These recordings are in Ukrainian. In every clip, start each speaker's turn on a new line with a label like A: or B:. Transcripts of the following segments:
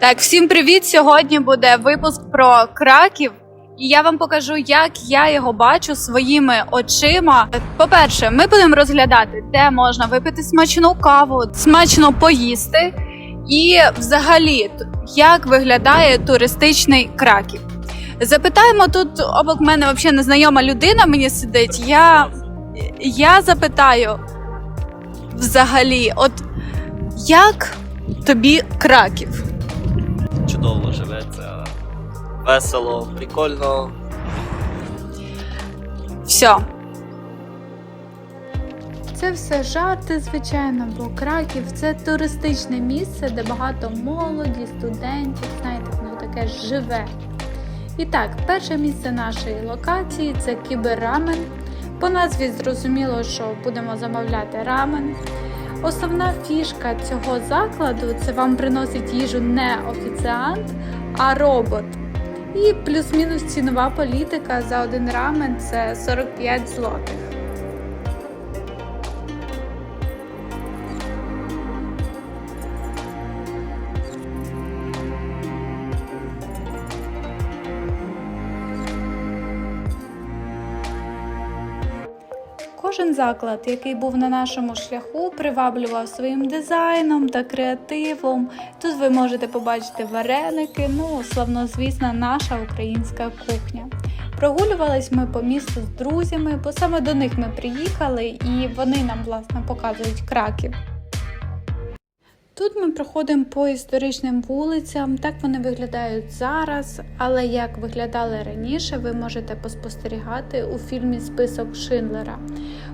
A: Так, всім привіт! Сьогодні буде випуск про Краків. І я вам покажу, як я його бачу своїми очима. По-перше, ми будемо розглядати, де можна випити смачну каву, смачно поїсти, і взагалі, як виглядає туристичний Краків. Запитаємо тут обок мене взагалі незнайома людина мені сидить. Я, я запитаю взагалі, от як тобі Краків?
B: Чудово живеться, весело, прикольно.
A: Все.
C: Це все жарти, звичайно, бо Краків це туристичне місце, де багато молоді, студентів, знаєте, воно таке живе. І так, перше місце нашої локації це кіберрамен. По назві зрозуміло, що будемо замовляти рамен. Основна фішка цього закладу це вам приносить їжу не офіціант, а робот. І плюс-мінус цінова політика за один рамен це 45 злотих. Кожен заклад, який був на нашому шляху, приваблював своїм дизайном та креативом. Тут ви можете побачити вареники, ну славнозвісна наша українська кухня. Прогулювались ми по місту з друзями, бо саме до них ми приїхали, і вони нам власне показують краків. Тут ми проходимо по історичним вулицям, так вони виглядають зараз, але як виглядали раніше, ви можете поспостерігати у фільмі Список Шиндлера,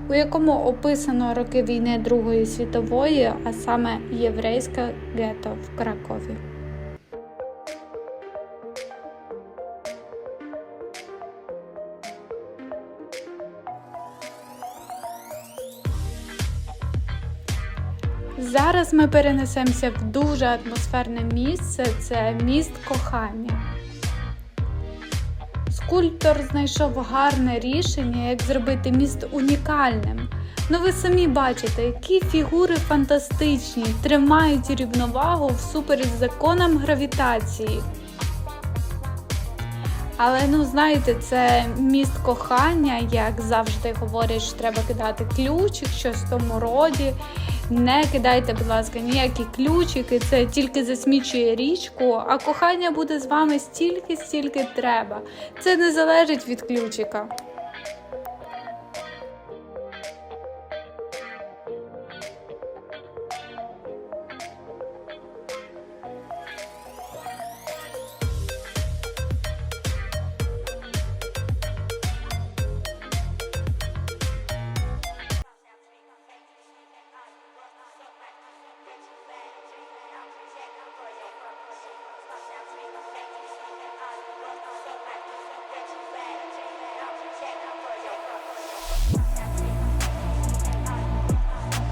C: у якому описано роки війни Другої світової, а саме єврейське гетто в Кракові. Зараз ми перенесемося в дуже атмосферне місце це міст кохання. Скульптор знайшов гарне рішення, як зробити міст унікальним. Ну ви самі бачите, які фігури фантастичні, тримають рівновагу всупереч законам гравітації. Але ну знаєте, це міст кохання, як завжди говорять, що треба кидати ключик, щось в тому роді. Не кидайте, будь ласка, ніякі ключики, це тільки засмічує річку, а кохання буде з вами стільки, стільки треба. Це не залежить від ключика.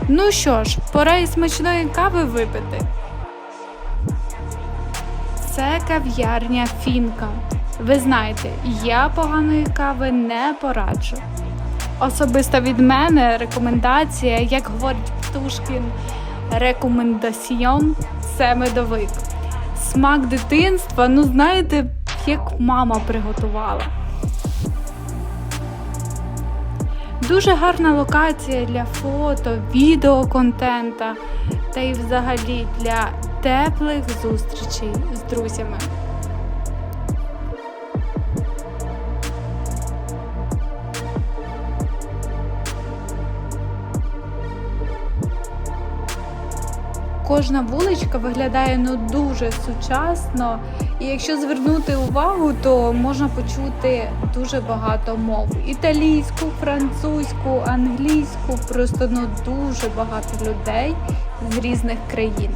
C: Ну що ж, пора і смачної кави випити. Це кав'ярня Фінка. Ви знаєте, я поганої кави не пораджу. Особисто від мене рекомендація, як говорить Птушкін, рекомендаціон це медовик. Смак дитинства, ну знаєте, як мама приготувала. Дуже гарна локація для фото, відеоконтента та й взагалі для теплих зустрічей з друзями. Кожна вуличка виглядає ну дуже сучасно, і якщо звернути увагу, то можна почути дуже багато мов: італійську, французьку, англійську. Просто ну дуже багато людей з різних країн.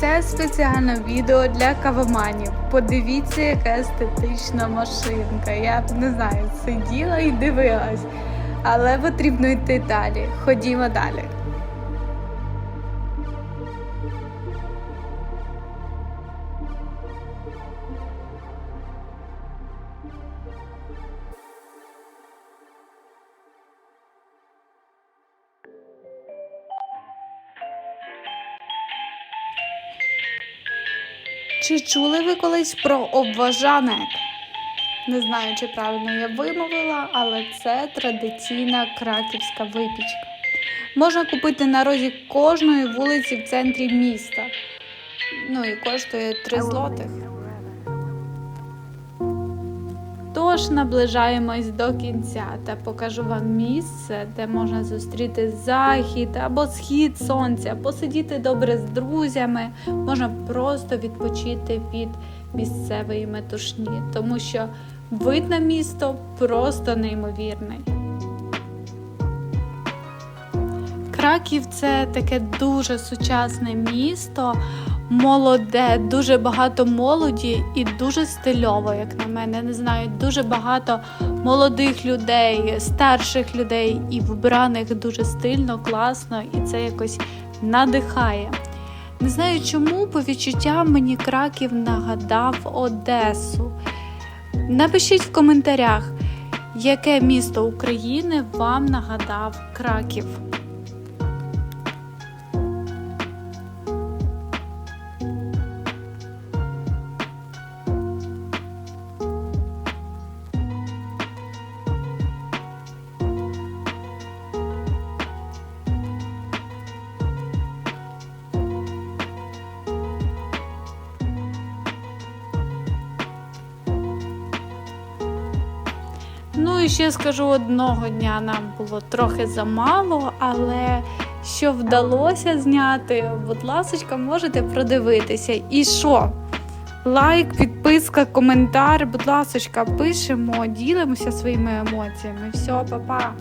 C: Це спеціальне відео для кавоманів. Подивіться, яка естетична машинка. Я б не знаю, сиділа і дивилась. але потрібно йти далі. Ходімо далі. Чи чули ви колись про обважанок? Не знаю, чи правильно я вимовила, але це традиційна краківська випічка. Можна купити на розі кожної вулиці в центрі міста. Ну і коштує 3 злотих. Тож наближаємось до кінця та покажу вам місце, де можна зустріти захід або схід сонця, посидіти добре з друзями, можна просто відпочити від місцевої метушні, тому що вид на місто просто неймовірний. Краків це таке дуже сучасне місто, молоде, дуже багато молоді і дуже стильово, як на мене. Не знаю, дуже багато молодих людей, старших людей і вбраних дуже стильно, класно, і це якось надихає. Не знаю чому, по відчуттям мені Краків нагадав Одесу. Напишіть в коментарях, яке місто України вам нагадав Краків. Ще скажу одного дня нам було трохи замало, але що вдалося зняти, будь ласка, можете продивитися. І що? Лайк, підписка, коментар, будь ласка, пишемо, ділимося своїми емоціями. Все, па-па!